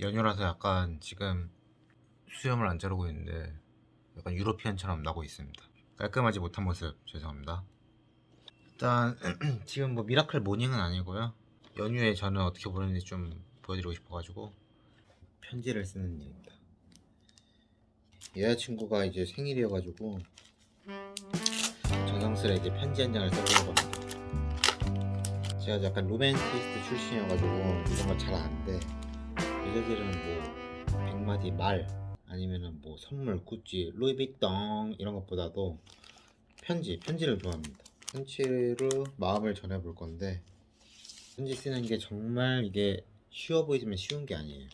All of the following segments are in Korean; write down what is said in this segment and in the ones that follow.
연휴라서 약간 지금 수염을 안 자르고 있는데 약간 유러피안처럼 나고 있습니다. 깔끔하지 못한 모습 죄송합니다. 일단 지금 뭐 미라클 모닝은 아니고요. 연휴에 저는 어떻게 보내는지 좀 보여드리고 싶어가지고 편지를 쓰는 일입니다. 여자친구가 이제 생일이어가지고 정성스레 이제 편지 한 장을 써보려고 합니다. 제가 약간 로맨티스트 출신이어가지고 이런 거잘안 돼. 여자들은 뭐 백마디 말 아니면은 뭐 선물 구찌 루이비통 이런 것보다도 편지 편지를 좋아합니다. 편지로 마음을 전해볼 건데 편지 쓰는 게 정말 이게 쉬워 보이지만 쉬운 게 아니에요.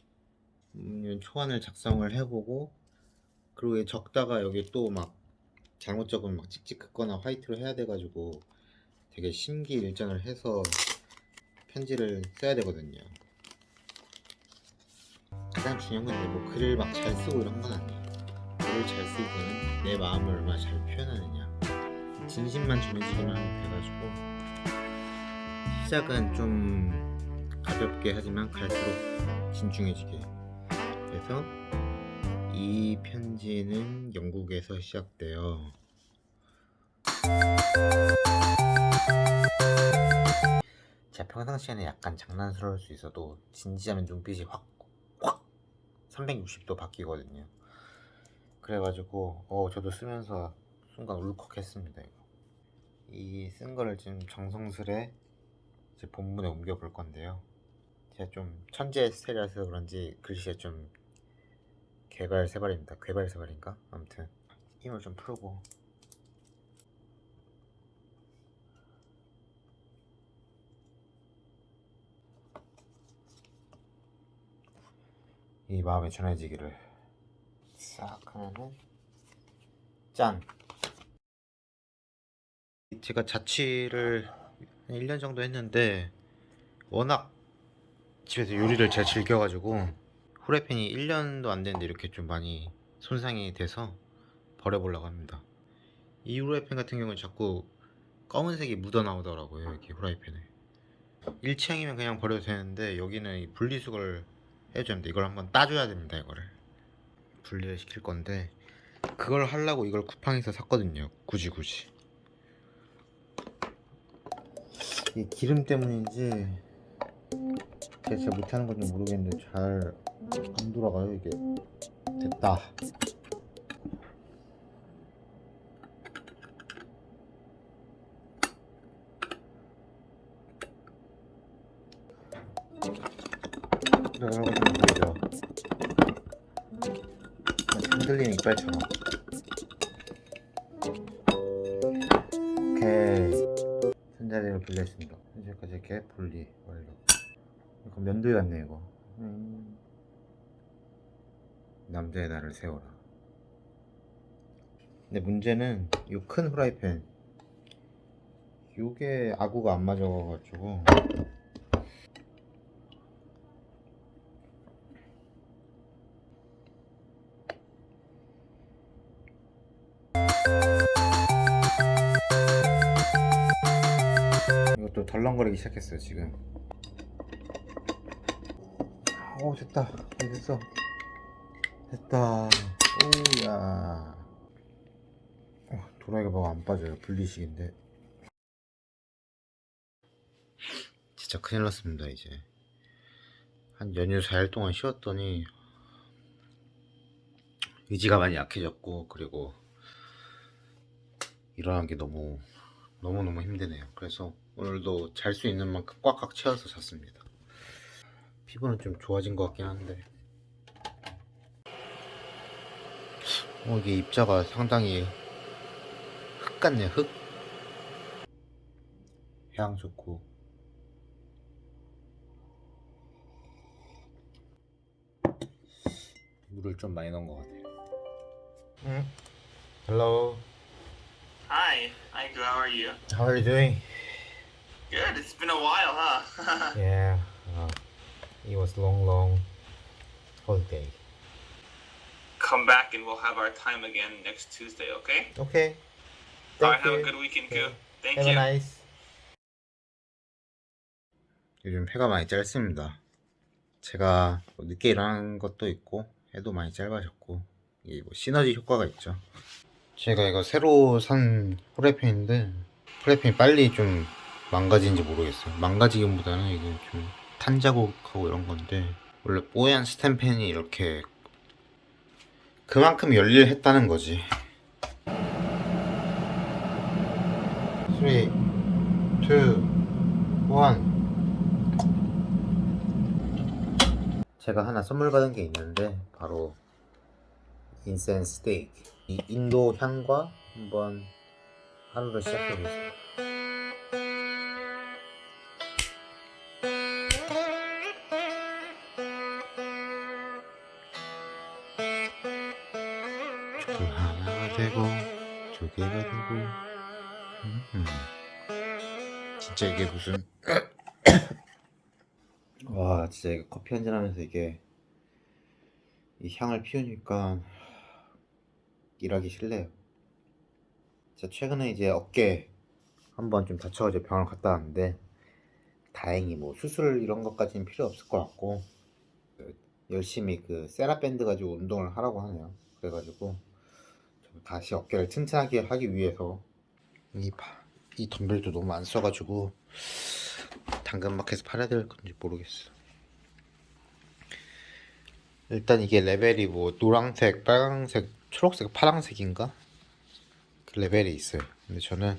음, 초안을 작성을 해보고 그리고 적다가 여기 또 막 잘못 적으면 막 찍찍 긋거나 화이트로 해야 돼가지고 되게 심기일전을 해서 편지를 써야 되거든요. 가장 중요한 건뭐 글을 막 잘 쓰고 이런 건 아니에요. 글을 잘쓸 때는 내 마음을 얼마나 잘 표현하느냐. 진심만 전해지기만 돼가지고 시작은 좀 가볍게 하지만 갈수록 진중해지게. 그래서 이 편지는 영국에서 시작돼요. 제가 평상시에는 약간 장난스러울 수 있어도 진지하면 눈빛이 확, 확 360도 바뀌거든요. 그래가지고 어 저도 쓰면서 순간 울컥했습니다 이거. 이 쓴 거를 지금 정성스레 제 본문에 옮겨 볼 건데요. 제가 좀 천재 스타일이라서 그런지 글씨가 좀 개발 세발입니다. 괴발세발인가? 아무튼 힘을 좀 풀고 이 마음에 전해지기를. 싹 하면은 짠. 제가 자취를 한 1년 정도 했는데 워낙 집에서 요리를 잘 즐겨가지고 후라이팬이 1년도 안 됐는데 이렇게 좀 많이 손상이 돼서 버려보려고 합니다. 이 후라이팬 같은 경우는 자꾸 검은색이 묻어 나오더라고요 이렇게 후라이팬에. 일치형이면 그냥 버려도 되는데 여기는 이 분리수거를 해줘야 됩니다. 이걸 한번 따줘야 됩니다. 이거를 분리를 시킬 건데 그걸 하려고 이걸 쿠팡에서 샀거든요. 굳이 굳이 이 기름 때문인지 제가 잘 못하는 건지 모르겠는데 잘 안 돌아가요 이게 됐다 여러 가지 보이죠. 흔들리는 이빨처럼. 오케이. 손자리를 분리했습니다. 현재까지 이렇게 분리 완료. 약간 면도기 같네 이거. 음. 남자의 날을 세워라. 근데 문제는 이 큰 후라이팬. 요게 아구가 안 맞아가지고 덜렁거리기 시작했어요 지금. 오 됐다. 됐어. 됐다. 오야. 어, 도라이가 뭐안 빠져요. 분리식인데. 진짜 큰일 났습니다 이제. 한 연휴 4일 동안 쉬었더니 의지가 많이 약해졌고 그리고 일어나는 게 너무 너무너무 힘드네요. 그래서 오늘도 잘 수 있는 만큼 꽉꽉 채워서 잤습니다. 피부는 좀 좋아진 것 같긴 한데 어, 이게 입자가 상당히 흙 같네 흙향 좋고 물을 좀 많이 넣은 것 같아요 응? Hello Hi, Andrew. How are you? How are you doing? Good. It's been a while, huh? Yeah, uh, it was long, long holiday. Come back and we'll have our time again next Tuesday, okay? Okay. All right. Have a good weekend, Okay. too. Thank Have a you. nice. 요즘 해가 많이 짧습니다. 제가 뭐 늦게 일어난 것도 있고 해도 많이 짧아졌고 이게 뭐 시너지 효과가 있죠. 제가 이거 새로 산 프라이팬인데 프라이팬이 빨리 좀 망가진지 모르겠어요. 망가지기보다는 이게 좀 탄자국하고 이런 건데 원래 뽀얀 스텐팬이 이렇게 그만큼 열일 했다는 거지. 3, 2, 1 제가 하나 선물 받은 게 있는데 바로 인센 스테이크 이 인도 향과 한번 하루를 시작해 보겠습 되고 두 개가 되고. 음. 진짜 이게 무슨 와 진짜 이거 커피 한잔 하면서 이게 이 향을 피우니까 일하기 싫네요. 제가 최근에 이제 어깨 한번 좀 다쳐가지고 병원 갔다 왔는데 다행히 뭐 수술 이런 것까지는 필요 없을 것 같고 그 열심히 그 세라밴드 가지고 운동을 하라고 하네요. 그래가지고 좀 다시 어깨를 튼튼하게 하기 위해서 이, 바- 이 덤벨도 너무 안 써가지고 당근마켓에서 팔아야 될 건지 모르겠어. 일단 이게 레벨이 뭐 노란색, 빨강색, 초록색, 파란색인가? 그 레벨이 있어요. 근데 저는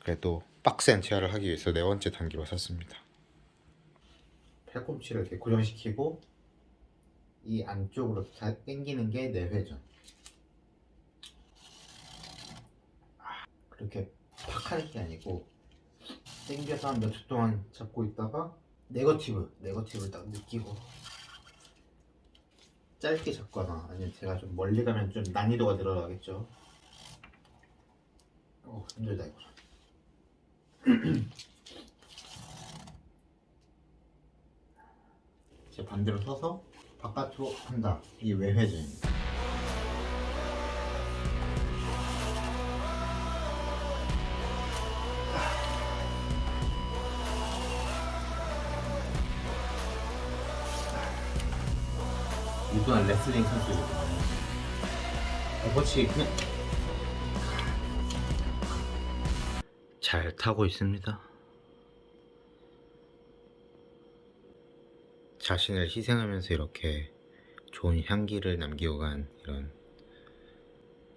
그래도 빡센 제어를 하기 위해서 네 번째 단계로 샀습니다. 팔꿈치를 이렇게 고정시키고 이 안쪽으로 이렇게 당기는 게 내회전. 그렇게 팍 하는 게 아니고 당겨서 한 몇 초 동안 잡고 있다가 네거티브, 네거티브를 딱 느끼고 짧게 잡거나 아니면 제가 좀 멀리 가면 좀 난이도가 늘어나겠죠. 어 힘들다 이거. 이제 반대로 서서 바깥으로 한다. 이게 외회전입니다. 유도한 레슬링 선수거든요. 오버치 그냥 잘 타고 있습니다. 자신을 희생하면서 이렇게 좋은 향기를 남기고 간 이런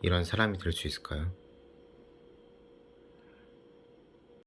이런 사람이 될 수 있을까요?